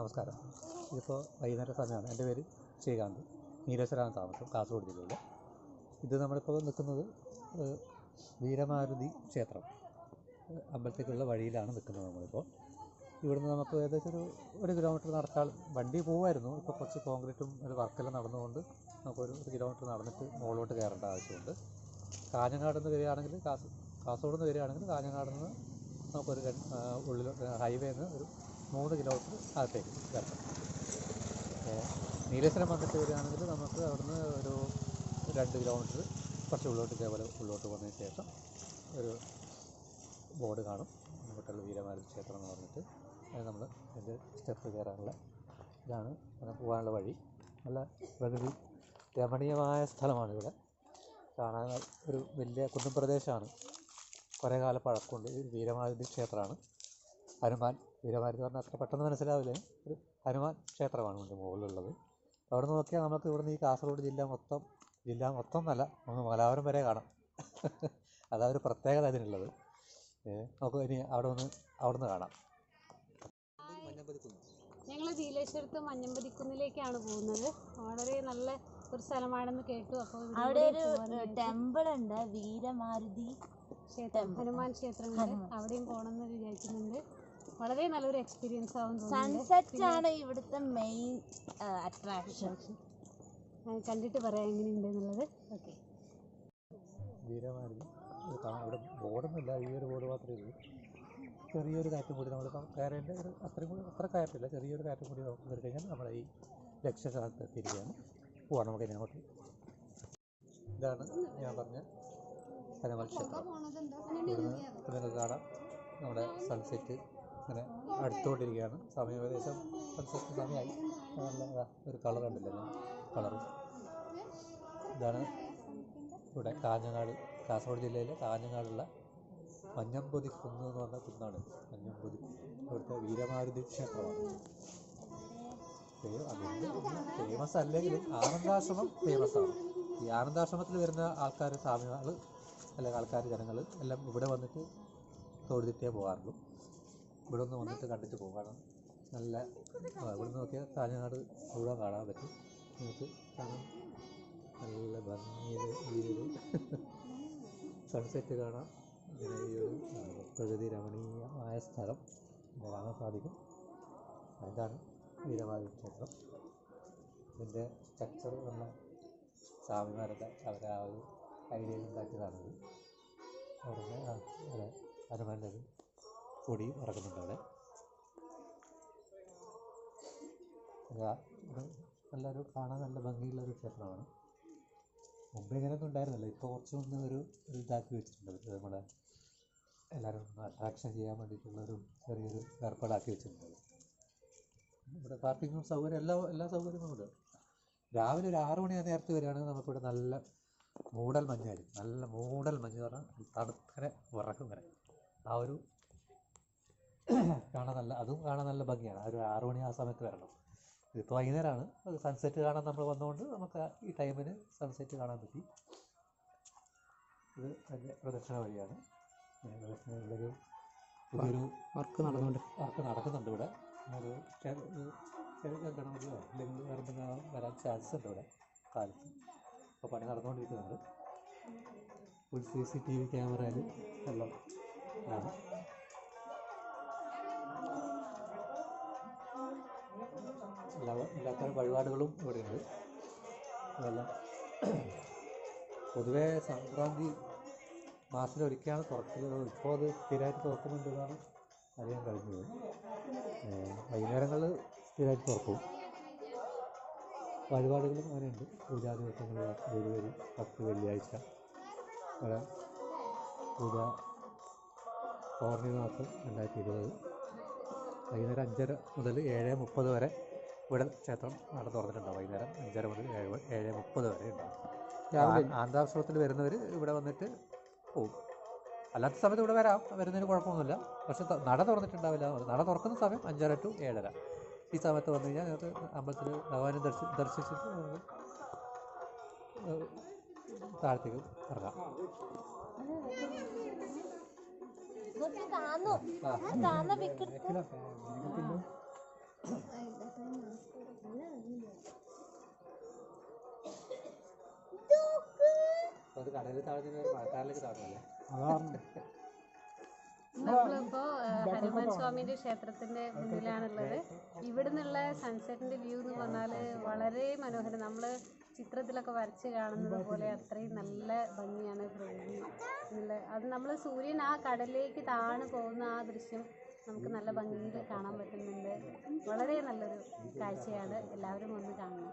നമസ്കാരം. ഇതിപ്പോൾ വൈകുന്നേര സമയമാണ്. എന്റെ പേര് ശ്രീകാന്ത്. നീലേശ്വരാണ് താമസം കാസർഗോഡ് ജില്ലയിൽ ഇത് നമ്മളിപ്പോൾ നിൽക്കുന്നത് വീരമാരുതി ക്ഷേത്രം. അമ്പലത്തേക്കുള്ള വഴിയിലാണ് നിൽക്കുന്നത് നമ്മളിപ്പോൾ ഇവിടുന്ന് നമുക്ക് ഏകദേശം ഒരു ഒരു കിലോമീറ്റർ നടത്താൽ വണ്ടി പോകുമായിരുന്നു ഇപ്പോൾ കുറച്ച് കോൺക്രീറ്റും ഒരു വർക്കെല്ലാം നടന്നുകൊണ്ട് നമുക്കൊരു ഒരു കിലോമീറ്റർ നടന്നിട്ട് മുകളിലോട്ട് കയറേണ്ട ആവശ്യമുണ്ട്. കാഞ്ഞങ്ങാട് നിന്ന് വരികയാണെങ്കിൽ കാസ കാസർഗോഡ് നിന്ന് വരികയാണെങ്കിൽ കാഞ്ഞങ്ങാട് നിന്ന് നമുക്കൊരു ഉള്ളിലോട്ട് ഹൈവേ നിന്ന് ഒരു മൂന്ന് കിലോമീറ്റർ അകത്തേക്ക് കയറണം നീലേശ്വരം വന്നിട്ട് വരികയാണെങ്കിൽ നമുക്ക് അവിടുന്ന് ഒരു രണ്ട് കിലോമീറ്റർ കുറച്ച് ഉള്ളോട്ട് ഇതേപോലെ ഉള്ളോട്ട് വന്നതിന് ശേഷം ഒരു ബോർഡ് കാണും. നമുക്കുള്ള വീരമാരുതി ക്ഷേത്രം എന്ന് പറഞ്ഞിട്ട്. നമ്മൾ അതിന്റെ സ്റ്റെപ്പ് കയറാനുള്ള ഇതാണ്. പോകാനുള്ള വഴി. നല്ല പ്രകൃതി രമണീയമായ സ്ഥലമാണ് ഇവിടെ. കാണാൻ ഒരു വലിയ കുന്നും പ്രദേശമാണ്. കുറേ കാലം പഴക്കമുണ്ട് ഇത് വീരമാരുതി ക്ഷേത്രമാണ്. ഹനുമാൻ വീരമാരുതി പറഞ്ഞാൽ അത്ര പെട്ടെന്ന് മനസ്സിലാവില്ല. ഒരു ഹനുമാൻ ക്ഷേത്രമാണ് ഇതിന്റെ മുകളിലുള്ളത്. അവിടെ നിന്ന് നോക്കിയാൽ നമുക്ക് ഇവിടുന്ന് ഈ കാസർഗോഡ് ജില്ല മൊത്തം ജില്ല മൊത്തം എന്നല്ല നമുക്ക് മലാപുരം വരെ കാണാം. അതാ ഒരു പ്രത്യേകത അതിനുള്ളത് നമുക്ക് ഇനി അവിടെ ഒന്ന് അവിടെ നിന്ന് കാണാം ഞങ്ങൾ നീലേശ്വരത്ത് മഞ്ഞമ്പതിക്കുന്നിലേക്കാണ് പോകുന്നത്. വളരെ നല്ല ഒരു സ്ഥലമാണെന്ന് കേട്ടു. അപ്പോൾ അവിടെ ഒരു ടെമ്പിൾ ഉണ്ട് വീരമാരുതി ക്ഷേത്രം ഹനുമാൻ ക്ഷേത്രമുണ്ട്. അവിടെയും പോകണമെന്ന് വിചാരിക്കുന്നുണ്ട്. വളരെ നല്ലൊരു എക്സ്പീരിയൻസ് ആവും സൺസെറ്റ് ആണ് ഇവിടുത്തെ മെയിൻ അട്രാക്ഷൻ ഞാൻ കണ്ടിട്ട് പറയാം എങ്ങനെയുണ്ട് എന്നുള്ളത് ഓക്കെ കാണാം ഇവിടെ ബോർഡൊന്നുമില്ല ഈ ഒരു ബോർഡ് മാത്രമേ ഉള്ളൂ. ചെറിയൊരു കാറ്റും കൂടി നമ്മൾ കയറേണ്ട ഒരു അത്രയും കൂടി അത്ര കയറ്റില്ല ചെറിയൊരു കാറ്റും കൂടി നമുക്ക് കയറി കഴിഞ്ഞാൽ നമ്മുടെ ഈ ലക്ഷ്യസ്ഥാനത്ത് എത്തിയിരിക്കുകയാണ്. പോവാം നമുക്ക് ഇനി അങ്ങോട്ട്. ഇതാണ് ഞാൻ പറഞ്ഞ ക്ഷേത്രം. ഇവിടുന്ന് നിങ്ങൾക്ക് കാണാം നമ്മുടെ സൺസെറ്റ് ഇങ്ങനെ അടുത്തുകൊണ്ടിരിക്കുകയാണ്. സമയം ഏകദേശം സൺസെറ്റ് സമയമായി. നല്ല ഒരു കളർ ഉണ്ടല്ലോ കളർ ഇതാണ് ഇവിടെ കാഞ്ഞങ്ങാട് കാസർഗോഡ് ജില്ലയിലെ കാഞ്ഞങ്ങാടുള്ള മഞ്ഞമ്പൊതി കുന്ന് എന്ന് പറഞ്ഞ കുന്നാണ് മഞ്ഞമ്പൊതി ഇവിടുത്തെ വീരമാരുതി ക്ഷേത്രമാണ്. ഫേമസ് അല്ലെങ്കിലും ആനന്ദാശ്രമം ഫേമസ് ആണ്. ഈ ആനന്ദാശ്രമത്തിൽ വരുന്ന ആൾക്കാർ സ്വാമികൾ അല്ലെങ്കിൽ ആൾക്കാർ ജനങ്ങൾ എല്ലാം ഇവിടെ വന്നിട്ട് തൊഴുതിട്ടേ പോകാറുള്ളൂ. ഇവിടെ ഒന്ന് വന്നിട്ട് കണ്ടിട്ട് പോകാണ് നല്ല ഇവിടെ നിന്ന് നോക്കിയാൽ കാഞ്ഞങ്ങാട് മുഴുവൻ കാണാൻ പറ്റും. നിങ്ങൾക്ക് കാണാം. നല്ല ഭംഗിയിൽ ഒരു സൺസെറ്റ് കാണാം. പ്രകൃതി രമണീയമായ സ്ഥലം കാണാൻ സാധിക്കും. അതാണ് വീരമായ ക്ഷേത്രം ഇതിന്റെ സ്ട്രക്ചർ നല്ല സ്വാമിമാരൊക്കെ അവർ ആ ഒരു ഐഡിയയിൽ ഉണ്ടാക്കിയതാണത്. അവിടെ ആ അവിടെ ഹനുമാന്റെ ഒരു കൊടി ഇറക്കുന്നുണ്ട്. അവിടെ നല്ലൊരു കാണാൻ നല്ല ഭംഗിയുള്ളൊരു ക്ഷേത്രമാണ്. മുമ്പ് ഇങ്ങനെയൊന്നും ഉണ്ടായിരുന്നില്ല. ഇപ്പോൾ കുറച്ചൊന്ന് ഒരു ഇതാക്കി വെച്ചിട്ടുണ്ട്. ഇത് നമ്മുടെ എല്ലാവരും അട്രാക്ഷൻ ചെയ്യാൻ വേണ്ടിയിട്ടുള്ളൊരു ചെറിയൊരു ഏർപ്പാടാക്കി വെച്ചിട്ടുണ്ട്. ഇവിടെ പാർക്കിങ്ങും സൗകര്യം എല്ലാ എല്ലാ സൗകര്യങ്ങളും ഉണ്ട്. രാവിലെ ഒരു ആറ് മണി നേരത്തെ വരികയാണെങ്കിൽ നമുക്കിവിടെ നല്ല മൂടൽ മഞ്ഞായിരിക്കും. നല്ല മൂടൽ മഞ്ഞ് പറഞ്ഞാൽ തണുത്തനെ വിറക്കും ഇങ്ങനെ ആ ഒരു കാണാൻ നല്ല അതും കാണാൻ നല്ല ഭംഗിയാണ്. ഒരു ആറു മണി ആ സമയത്ത് വരണം. ഇതിപ്പോൾ വൈകുന്നേരമാണ് അത് സൺസെറ്റ് കാണാൻ നമ്മൾ വന്നുകൊണ്ട് നമുക്ക് ഈ ടൈമിന് സൺസെറ്റ് കാണാൻ പറ്റി. ഇത് അതിന്റെ പ്രദക്ഷിണ വഴിയാണ്. പ്രദക്ഷിണ ഇവിടെ ഒരു പുതിയൊരു വർക്ക് നടന്നുണ്ട് വർക്ക് നടക്കുന്നുണ്ട് ഇവിടെ. ഒരു ഗണപതിയോ അല്ലെങ്കിൽ വേറെ എന്തെങ്കിലും വരാൻ ചാൻസ് ഉണ്ട് ഇവിടെ കാലത്ത്. ഇപ്പോൾ പണി നടന്നുകൊണ്ടിരിക്കുന്നുണ്ട്. Full C C T V ക്യാമറയിൽ എല്ലാം ആണ്. എല്ലാ വഴിപാടുകളും ഇവിടെയുണ്ട്. അതെല്ലാം പൊതുവേ സംക്രാന്തി മാസത്തിലൊരിക്കലാണ് തുറക്കുന്നത് ഇപ്പോൾ അത് സ്ഥിരമായിട്ട് തുറക്കുന്നുണ്ടെന്നാണ് അറിയാൻ കഴിഞ്ഞത്. വൈകുന്നേരങ്ങളിൽ സ്ഥിരമായിട്ട് തുറക്കും. വഴിപാടുകളും അങ്ങനെയുണ്ട്. പൂജാ ദിവസങ്ങളിൽ ജനുവരി പത്ത് വെള്ളിയാഴ്ച. ഇവിടെ പൂജ പൗർണിമ മാസം രണ്ടായിരത്തി ഇരുപത്. വൈകുന്നേരം അഞ്ചര മുതൽ ഏഴ് മുപ്പത് വരെ ഇവിടെ ക്ഷേത്രം നട തുറന്നിട്ടുണ്ടാവും വൈകുന്നേരം അഞ്ചര മുതൽ ഏഴ് ഏഴ് മുപ്പത് വരെ ഉണ്ടാവും. രാവിലെ. ആന്ധ്രാശ്രമത്തിൽ വരുന്നവർ ഇവിടെ വന്നിട്ട് പോകും അല്ലാത്ത സമയത്ത് ഇവിടെ വരാം. വരുന്നതിന് കുഴപ്പമൊന്നുമില്ല. പക്ഷെ നട തുറന്നിട്ടുണ്ടാവില്ല. നട തുറക്കുന്ന സമയം അഞ്ചര ടു ഏഴര. ഈ സമയത്ത് വന്നു കഴിഞ്ഞാൽ ഞങ്ങൾക്ക് അമ്പലത്തിൽ ഭഗവാനെ ദർശി ദർശിച്ചിട്ട് നമുക്ക് താഴത്തേക്ക് ഇറങ്ങാം. കാണുന്നു. ആ കാണുന്ന വിക്കറ്റ് നമ്മളിപ്പോ ഹനുമാൻ സ്വാമിന്റെ ക്ഷേത്രത്തിന്റെ മുന്നിലാണുള്ളത്. ഇവിടുന്നുള്ള സൺസെറ്റിന്റെ വ്യൂ എന്ന് പറഞ്ഞാൽ വളരെ മനോഹരം. നമ്മൾ ചിത്രത്തിലൊക്കെ വരച്ച് കാണുന്നത് പോലെ അത്രയും നല്ല ഭംഗിയാണ്. പ്രകൃതി അത് നമ്മൾ സൂര്യൻ ആ കടലിലേക്ക് താണു പോകുന്ന ആ ദൃശ്യം നമുക്ക് നല്ല ഭംഗിയിൽ കാണാൻ പറ്റുന്നുണ്ട്. വളരെ നല്ലൊരു കാഴ്ചയാണ് എല്ലാവരും ഒന്ന് കാണണം